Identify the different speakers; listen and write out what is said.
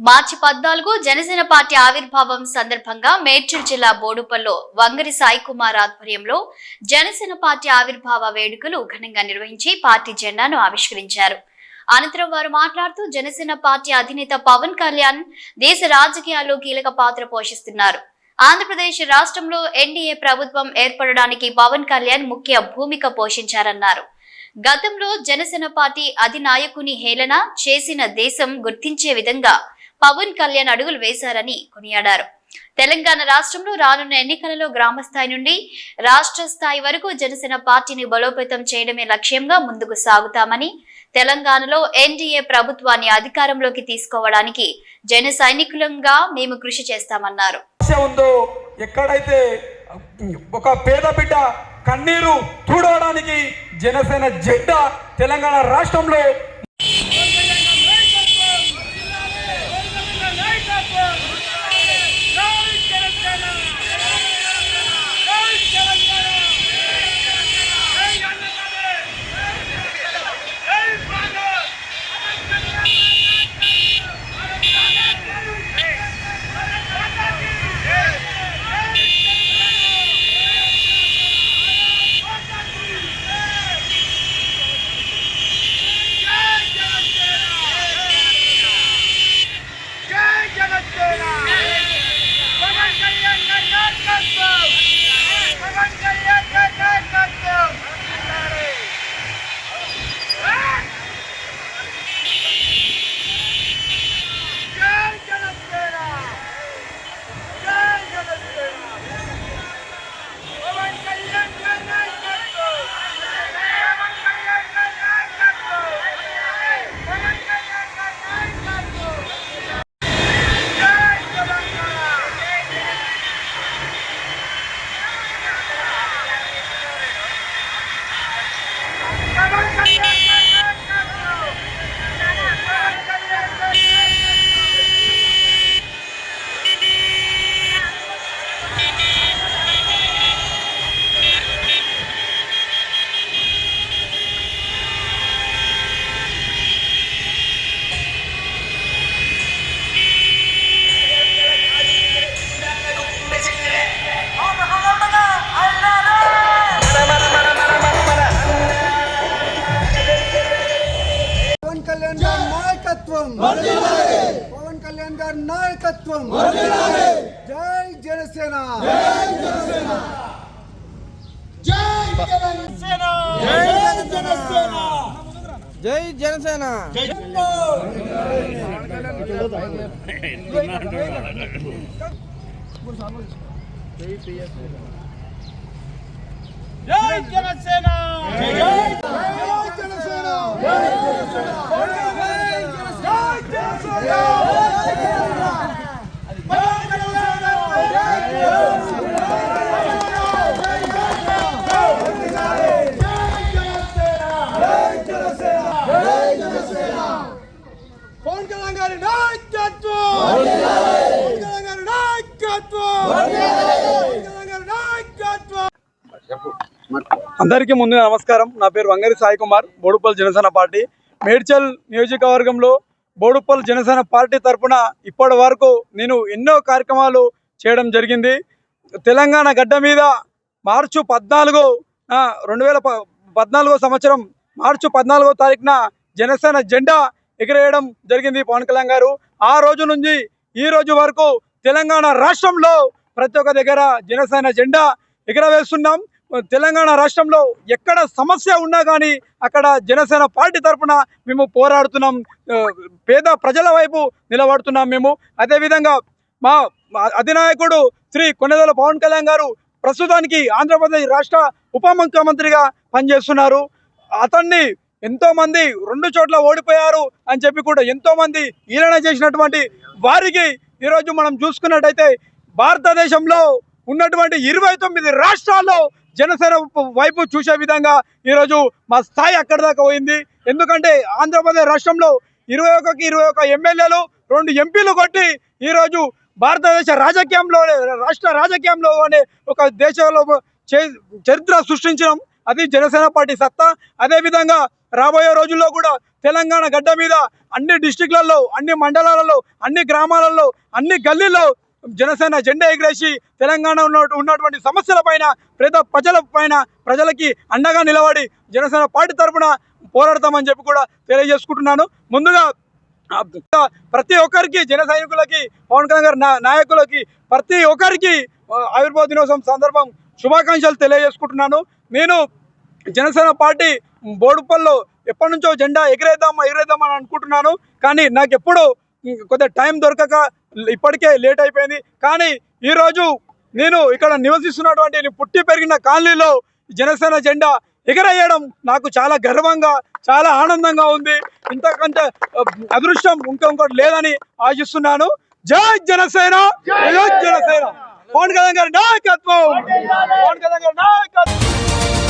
Speaker 1: మార్చి పద్నాలుగు జనసేన పార్టీ ఆవిర్భావం సందర్భంగా మేడ్చల్ జిల్లా బోడుపల్లో వంగరి సాయి కుమార్ ఆధ్వర్యంలో జనసేన పార్టీ ఆవిర్భావ వేడుకలు ఘనంగా నిర్వహించి పార్టీ జెండాను ఆవిష్కరించారు. అనంతరం వారు మాట్లాడుతూ జనసేన పార్టీ అధినేత పవన్ కళ్యాణ్ దేశ రాజకీయాల్లో కీలక పాత్ర పోషిస్తున్నారు. ఆంధ్రప్రదేశ్ రాష్ట్రంలో ఎన్డీఏ ప్రభుత్వం ఏర్పడడానికి పవన్ కళ్యాణ్ ముఖ్య భూమిక పోషించారన్నారు. గతంలో జనసేన పార్టీ అధినాయకుని హేళన చేసిన దేశం గుర్తించే విధంగా పవన్ కళ్యాణ్ అడుగులు వేశారని కొనియాడారు. తెలంగాణ రాష్ట్రంలో రానున్న ఎన్నికలలో గ్రామ స్థాయి నుండి రాష్ట్ర స్థాయి వరకు జనసేన పార్టీని బలోపేతం చేయడమే లక్ష్యంగా ముందుకు సాగుతామని తెలంగాణలో ఎన్డీఏ ప్రభుత్వాన్ని అధికారంలోకి తీసుకోవడానికి జన సైనికులంగా మేము కృషి చేస్తామన్నారు.
Speaker 2: ఎక్కడైతే ఒక పేద బిడ్డ కన్నీరు చూడడానికి జనసేన జెండా తెలంగాణ రాష్ట్రంలో
Speaker 3: నాయకత్వం పవన్ కళ్యాణ్ గారి నాయకత్వం జై జనసేన జై జనసేన జై పవన్ కళ్యాణ్ గారి నాయకత్వం పవన్ కళ్యాణ్ గారి
Speaker 4: నాయకత్వం పవన్ కళ్యాణ్ గారి నాయకత్వం
Speaker 2: అందరికీ ముందుగా నమస్కారం. నా పేరు వంగరి సాయి కుమార్ బోడుపల్ జనసేన పార్టీ. మేడ్చల్ నియోజకవర్గంలో బోడుపల్లి జనసేన పార్టీ తరపున ఇప్పటి వరకు నేను ఎన్నో కార్యక్రమాలు చేయడం జరిగింది. తెలంగాణ గడ్డ మీద మార్చు పద్నాలుగు రెండు వేల ప- పద్నాలుగో సంవత్సరం మార్చి పద్నాలుగో తారీఖున జనసేన జెండా ఎగిరేయడం జరిగింది పవన్ కళ్యాణ్ గారు. ఆ రోజు నుంచి ఈ రోజు వరకు తెలంగాణ రాష్ట్రంలో ప్రతి ఒక్క దగ్గర జనసేన జెండా ఎగరవేస్తున్నాం. తెలంగాణ రాష్ట్రంలో ఎక్కడ సమస్య ఉన్నా కానీ అక్కడ జనసేన పార్టీ తరఫున మేము పోరాడుతున్నాం. పేద ప్రజల వైపు నిలబడుతున్నాం మేము. అదేవిధంగా మా అధినాయకుడు శ్రీ కొనెదల పవన్ కళ్యాణ్ గారు ప్రస్తుతానికి ఆంధ్రప్రదేశ్ రాష్ట్ర ఉప ముఖ్యమంత్రిగా పనిచేస్తున్నారు. అతన్ని ఎంతోమంది రెండు చోట్ల ఓడిపోయారు అని చెప్పి కూడా ఎంతోమంది ఈలన చేసినటువంటి వారికి ఈరోజు మనం చూసుకున్నట్టయితే భారతదేశంలో ఉన్నటువంటి ఇరవై తొమ్మిది రాష్ట్రాల్లో జనసేన వైపు చూసే విధంగా ఈరోజు మా స్థాయి అక్కడి దాకా పోయింది. ఎందుకంటే ఆంధ్రప్రదేశ్ రాష్ట్రంలో ఇరవై ఒకకి ఇరవై ఒక ఎమ్మెల్యేలు రెండు ఎంపీలు కొట్టి ఈరోజు భారతదేశ రాజకీయంలో రాష్ట్ర రాజకీయంలో అనే ఒక దేశంలో చే- చరిత్ర సృష్టించడం అది జనసేన పార్టీ సత్తా. అదేవిధంగా రాబోయే రోజుల్లో కూడా తెలంగాణ గడ్డ మీద అన్ని డిస్టిక్లలో అన్ని మండలాలలో అన్ని గ్రామాలలో అన్ని గల్లీల్లో జనసేన జెండా ఎగిరేసి తెలంగాణ ఉన్న ఉన్నటువంటి సమస్యల పైన పేద ప్రజల పైన ప్రజలకి అండగా నిలబడి జనసేన పార్టీ తరఫున పోరాడతామని చెప్పి కూడా తెలియజేసుకుంటున్నాను. ముందుగా ప్రతి ఒక్కరికి జన సైనికులకి పవన్ కళ్యాణ్ గారి నా- నాయకులకి ప్రతి ఒక్కరికి ఆవిర్భావ దినోత్సవం సందర్భం శుభాకాంక్షలు తెలియజేసుకుంటున్నాను. నేను జనసేన పార్టీ బోడుపల్లో ఎప్పటి నుంచో జెండా ఎగిరేద్దాం ఎగిరేద్దాం అని అనుకుంటున్నాను. కానీ నాకు ఎప్పుడు కొద్దిగా టైం దొరకక ఇప్పటికే లేట్ అయిపోయింది. కానీ ఈరోజు నేను ఇక్కడ నివసిస్తున్నటువంటి పుట్టి పెరిగిన కాలనీలో జనసేన జెండా ఎగరేయడం నాకు చాలా గర్వంగా చాలా ఆనందంగా ఉంది. ఇంతకంటే అదృష్టం ఇంకొకటి లేదని ఆశిస్తున్నాను. జై జనసేన! జై జనసేన! పవన్ కళ్యాణ్ గారి నాయకత్వం! పవన్ కళ్యాణ్ గారి నాయకత్వం!